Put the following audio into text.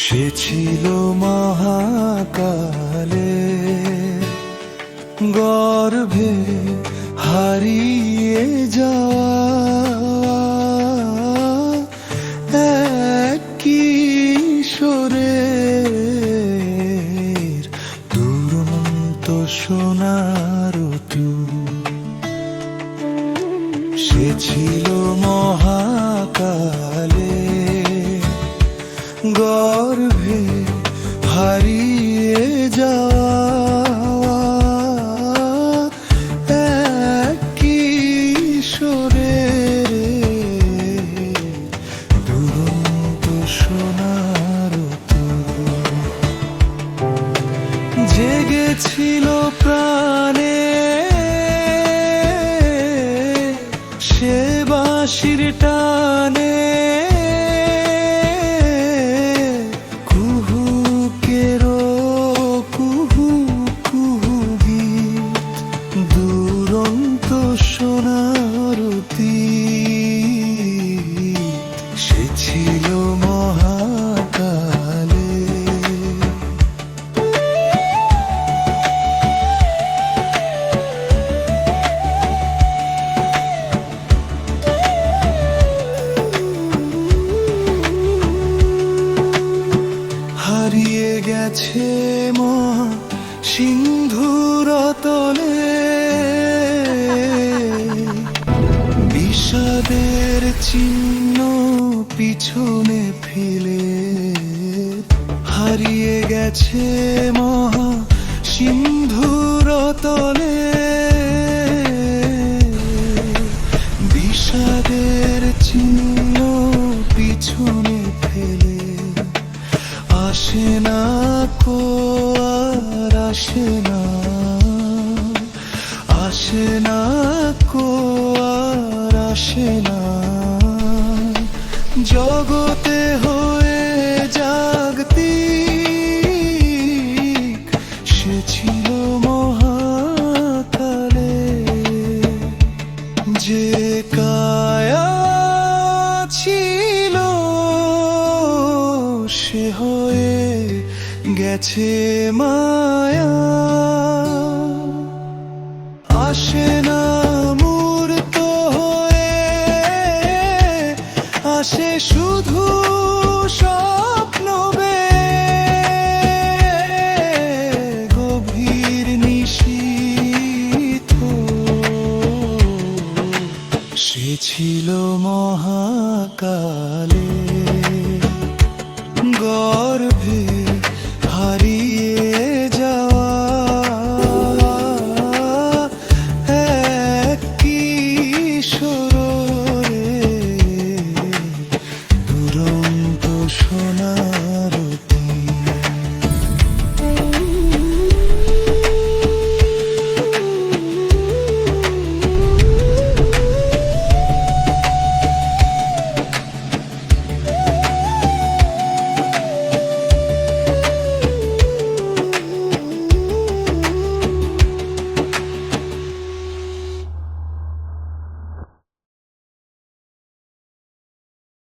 সে ছিল মহাকালে। গর্ভে হারিয়ে যাওয়া এক কিশোরের সোনার তুর সে ছিল মহাকালে গর্ভে হারিয়ে যাওয়া এক কিশোরের দুরন্ত সোনার জেগেছিল প্রাণে সে বাঁশির টানে গেছে মহা সিন্ধুর তলে। বিষাদের চিহ্ন পিছনে ফেলে। হারিয়ে গেছে মহা সিন্ধুর তলে। আসে না কো আর আসে না আসে না কো আর আসে না জগতে হয়ে জাগতি, সে ছিল মহাকালে। যে কায়া হয়ে গেছে মায়া। আসে না মূর্ত হয়ে, আসে শুধু স্বপ্ন গভীর নিশীথ। সে ছিল মহাকালে। গর্ভে